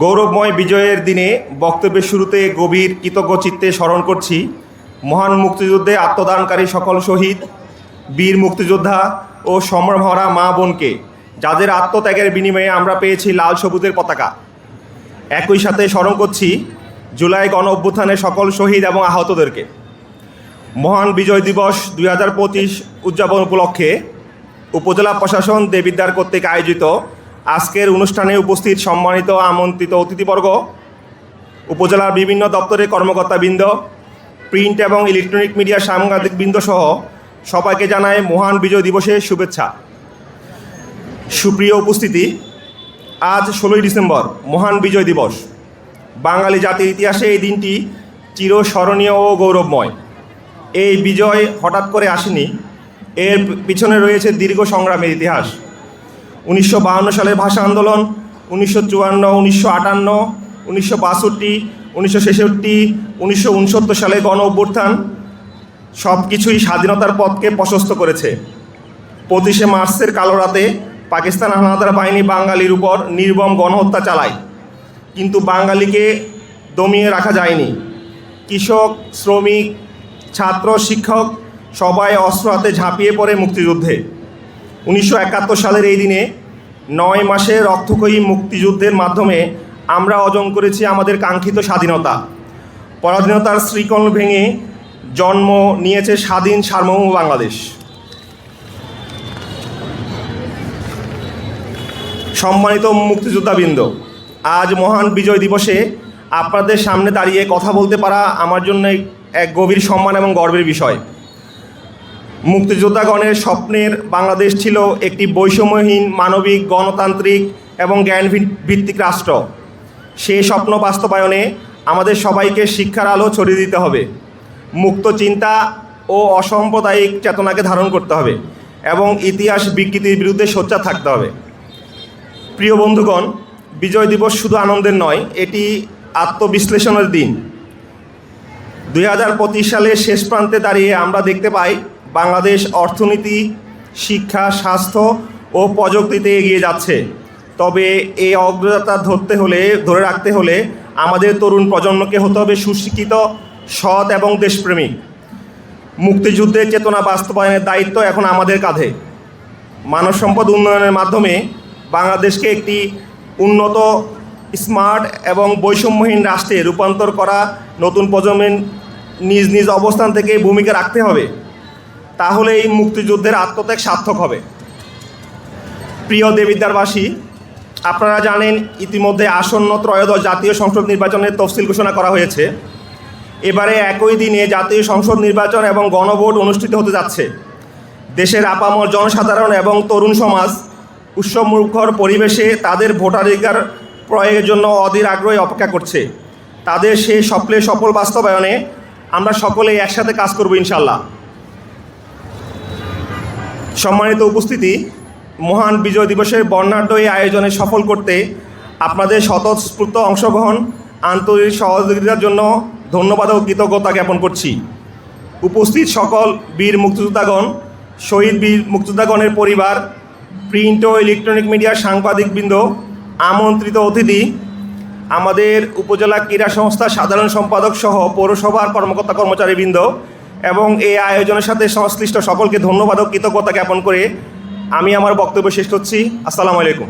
গৌরবময় বিজয়ের দিনে বক্তব্যের শুরুতে গভীর কৃতজ্ঞ চিত্তে স্মরণ করছি মহান মুক্তিযুদ্ধে আত্মদানকারী সকল শহীদ, বীর মুক্তিযোদ্ধা ও সম্ভ্রমহারা মা বোনকে, যাদের আত্মত্যাগের বিনিময়ে আমরা পেয়েছি লাল সবুজের পতাকা। একই সাথে স্মরণ করছি জুলাই গণ অভ্যুত্থানের সকল শহীদ এবং আহতদেরকে। মহান বিজয় দিবস দুই হাজার পঁচিশ উদযাপন উপলক্ষে উপজেলা প্রশাসন দেবিদ্বার কর্তৃক আয়োজিত আজকের অনুষ্ঠানে উপস্থিত সম্মানিত আমন্ত্রিত অতিথিবর্গ, উপজেলার বিভিন্ন দপ্তরের কর্মকর্তাবৃন্দ, প্রিন্ট এবং ইলেকট্রনিক মিডিয়া সাংবাদিকবৃন্দ সহ সবাইকে জানায় মহান বিজয় দিবসের শুভেচ্ছা। সুপ্রিয় উপস্থিতি, আজ ষোলোই ডিসেম্বর, মহান বিজয় দিবস। বাঙালি জাতির ইতিহাসে এই দিনটি চিরস্মরণীয় ও গৌরবময়। এই বিজয় হঠাৎ করে আসেনি, এর পিছনে রয়েছে দীর্ঘ সংগ্রামের ইতিহাস। উনিশশো সালের ভাষা আন্দোলন, উনিশশো চুয়ান্ন, উনিশশো আটান্ন, উনিশশো বাষট্টি, উনিশশো ছেষট্টি, উনিশশো উনসত্তর সালে গণ অভ্যুত্থান সব কিছুই স্বাধীনতার পথকে প্রশস্ত করেছে। পঁচিশে মার্চের কালো রাতে পাকিস্তান হানাদার বাহিনী বাঙালির উপর নির্মম গণহত্যা চালায়। কিন্তু বাঙালিকে দমিয়ে রাখা যায়নি। কৃষক, শ্রমিক, ছাত্র, শিক্ষক সবাই অস্ত্র হাতে ঝাঁপিয়ে পড়ে মুক্তিযুদ্ধে। উনিশশো একাত্তর সালের এই দিনে নয় মাসে রক্তক্ষয়ী মুক্তিযুদ্ধের মাধ্যমে আমরা অর্জন করেছি আমাদের কাঙ্ক্ষিত স্বাধীনতা। পরাধীনতার শ্রীকোণ ভেঙে জন্ম নিয়েছে স্বাধীন সার্বভৌম বাংলাদেশ। সম্মানিত মুক্তিযোদ্ধাবৃন্দ, আজ মহান বিজয় দিবসে আপনাদের সামনে দাঁড়িয়ে কথা বলতে পারা আমার জন্য এক গভীর সম্মান এবং গর্বের বিষয়। মুক্তিযোদ্ধাগণের স্বপ্নের বাংলাদেশ ছিল একটি বৈষম্যহীন মানবিক, গণতান্ত্রিক এবং জ্ঞান ভিত্তিক রাষ্ট্র। সেই স্বপ্ন বাস্তবায়নে আমাদের সবাইকে শিক্ষার আলো ছড়িয়ে দিতে হবে। মুক্ত চিন্তা ও অসাম্প্রদায়িক চেতনাকে ধারণ করতে হবে এবং ইতিহাস বিকৃতির বিরুদ্ধে সোচ্চার থাকতে হবে। প্রিয় বন্ধুগণ, বিজয় দিবস শুধু আনন্দের নয়, এটি আত্মবিশ্লেষণের দিন। দুই হাজার পঁচিশ সালের শেষ প্রান্তে দাঁড়িয়ে আমরা দেখতে পাই বাংলাদেশ অর্থনীতি, শিক্ষা, স্বাস্থ্য ও প্রযুক্তিতে এগিয়ে যাচ্ছে। তবে এই অগ্রযাত্রা ধরতে হলে, ধরে রাখতে হলে আমাদের তরুণ প্রজন্মকে হতে হবে সুশিক্ষিত, সৎ এবং দেশপ্রেমিক। মুক্তিযুদ্ধের চেতনা বাস্তবায়নের দায়িত্ব এখন আমাদের কাঁধে। মানব সম্পদ উন্নয়নের মাধ্যমে বাংলাদেশকে একটি উন্নত, স্মার্ট এবং বৈষম্যহীন রাষ্ট্রে রূপান্তর করা নতুন প্রজন্মের নিজ নিজ অবস্থান থেকে ভূমিকা রাখতে হবে। তাহলে এই মুক্তিযুদ্ধের আত্মত্যাগ সার্থক হবে। প্রিয় দেবিদ্বারবাসী, আপনারা জানেন ইতিমধ্যে আসন্ন ত্রয়োদশ জাতীয় সংসদ নির্বাচনের তফসিল ঘোষণা করা হয়েছে। এবারে একই দিনে জাতীয় সংসদ নির্বাচন এবং গণভোট অনুষ্ঠিত হতে যাচ্ছে। দেশের আপামর জনসাধারণ এবং তরুণ সমাজ উৎসবমুখর পরিবেশে তাদের ভোটাধিকার প্রয়োগের জন্য অধীর আগ্রহে অপেক্ষা করছে। তাদের সেই স্বপ্নের সফল বাস্তবায়নে আমরা সকলে একসাথে কাজ করব ইনশাল্লাহ সম্মানিত উপস্থিতি, মহান বিজয় দিবসের বর্ণাঢ্য এই আয়োজনে সফল করতে আপনাদের স্বতঃস্ফূর্ত অংশগ্রহণ, আন্তরিক সহযোগিতার জন্য ধন্যবাদ ও কৃতজ্ঞতা জ্ঞাপন করছি। উপস্থিত সকল বীর মুক্তিযোদ্ধাগণ, শহীদ বীর মুক্তিযোদ্ধাগণের পরিবার, প্রিন্ট ও ইলেকট্রনিক মিডিয়ার সাংবাদিকবৃন্দ, আমন্ত্রিত অতিথি, আমাদের উপজেলা ক্রীড়া সংস্থার সাধারণ সম্পাদক সহ পৌরসভার কর্মকর্তা কর্মচারীবৃন্দ এবং এই আয়োজনের সাথে সংশ্লিষ্ট সকলকে ধন্যবাদ ও কৃতজ্ঞতা জ্ঞাপন করে আমি আমার বক্তব্য শেষ করছি। আসসালামু আলাইকুম।